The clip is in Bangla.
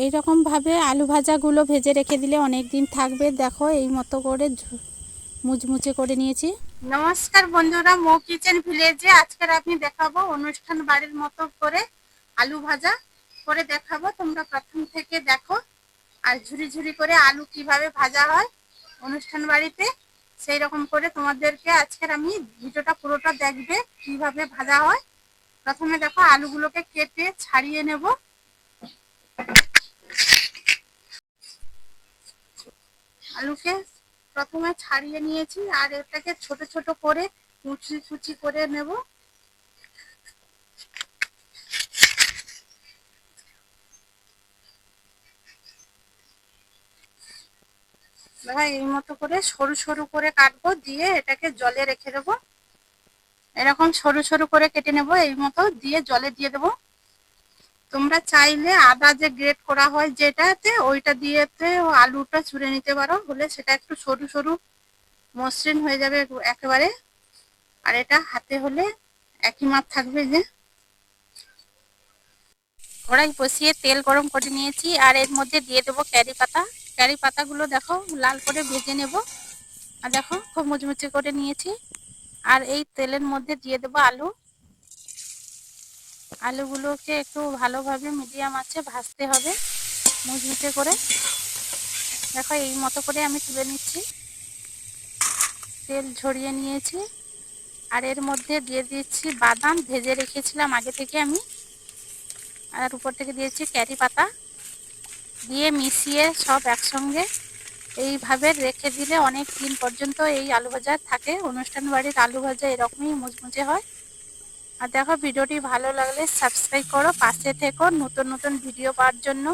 এই রকম ভাবে আলু ভাজাগুলো ভেজে রেখে দিলে অনেক দিন থাকবে। দেখো এই মতো করে মুচমুচে করে নিয়েছি। নমস্কার বন্ধুরা, মো কিচেন ভিলেজে আজকের আমি দেখাবো অনুষ্ঠান বাড়ির মতো করে আলু ভাজা করে দেখাবো। তোমরা প্রথম থেকে দেখো আর ঝুরি ঝুরি করে আলু কীভাবে ভাজা হয় অনুষ্ঠান বাড়িতে সেই রকম করে তোমাদেরকে আজকের আমি ভিডিওটা পুরোটা দেখবে কীভাবে ভাজা হয়। প্রথমে দেখো আলুগুলোকে কেটে ছাড়িয়ে নেব। আলুকে প্রথমে ছাড়িয়ে নিয়েছি, আর এটাকে ছোট ছোট করে কুচি কুচি করে নেব। এই মতো করে সরু সরু করে কাটবো, দিয়ে এটাকে জলে রেখে দেবো। এরকম সরু সরু করে কেটে নেব, এই মতো দিয়ে জলে দিয়ে দেবো। তোমরা চাইলে আদা যে গ্রেট করা হয় যেটাতে, ওইটা দিয়েতে আলুটা ছুঁড়ে নিতে পারো। হলে সেটা একটু সরু সরু মসৃণ হয়ে যাবে একেবারে। আর এটা হাতে হলে একই মাপ থাকবে যে। কড়াই বসিয়ে তেল গরম করে নিয়েছি। আর এর মধ্যে দিয়ে দেবো ক্যারি পাতা। ক্যারি পাতাগুলো দেখো, লাল করে ভেজে নেব। আর দেখো, খুব মুচমুচে করে নিয়েছি। আর এই তেলের মধ্যে দিয়ে দেবো আলু। আলুগুলোকে একটু ভালোভাবে মিডিয়াম আছে ভাজতে হবে, মুচমুচে করে। দেখো এই মতো করে আমি তুলে নিচ্ছি। তেল ঝরিয়ে নিয়েছি। আর এর মধ্যে দিয়ে দিচ্ছি বাদাম, ভেজে রেখেছিলাম আগে থেকে আমি। আর উপর থেকে দিয়েছি ক্যারি পাতা। দিয়ে মিশিয়ে সব একসঙ্গে এইভাবে রেখে দিলে অনেক দিন পর্যন্ত এই আলু ভাজা থাকে। অনুষ্ঠান বাড়ির আলু ভাজা এরকমই মুচমুচে হয়। আর দেখো ভিডিওটি ভালো লাগলে সাবস্ক্রাইব করো পাশে থেকো নতুন নতুন ভিডিও পাওয়ার জন্য।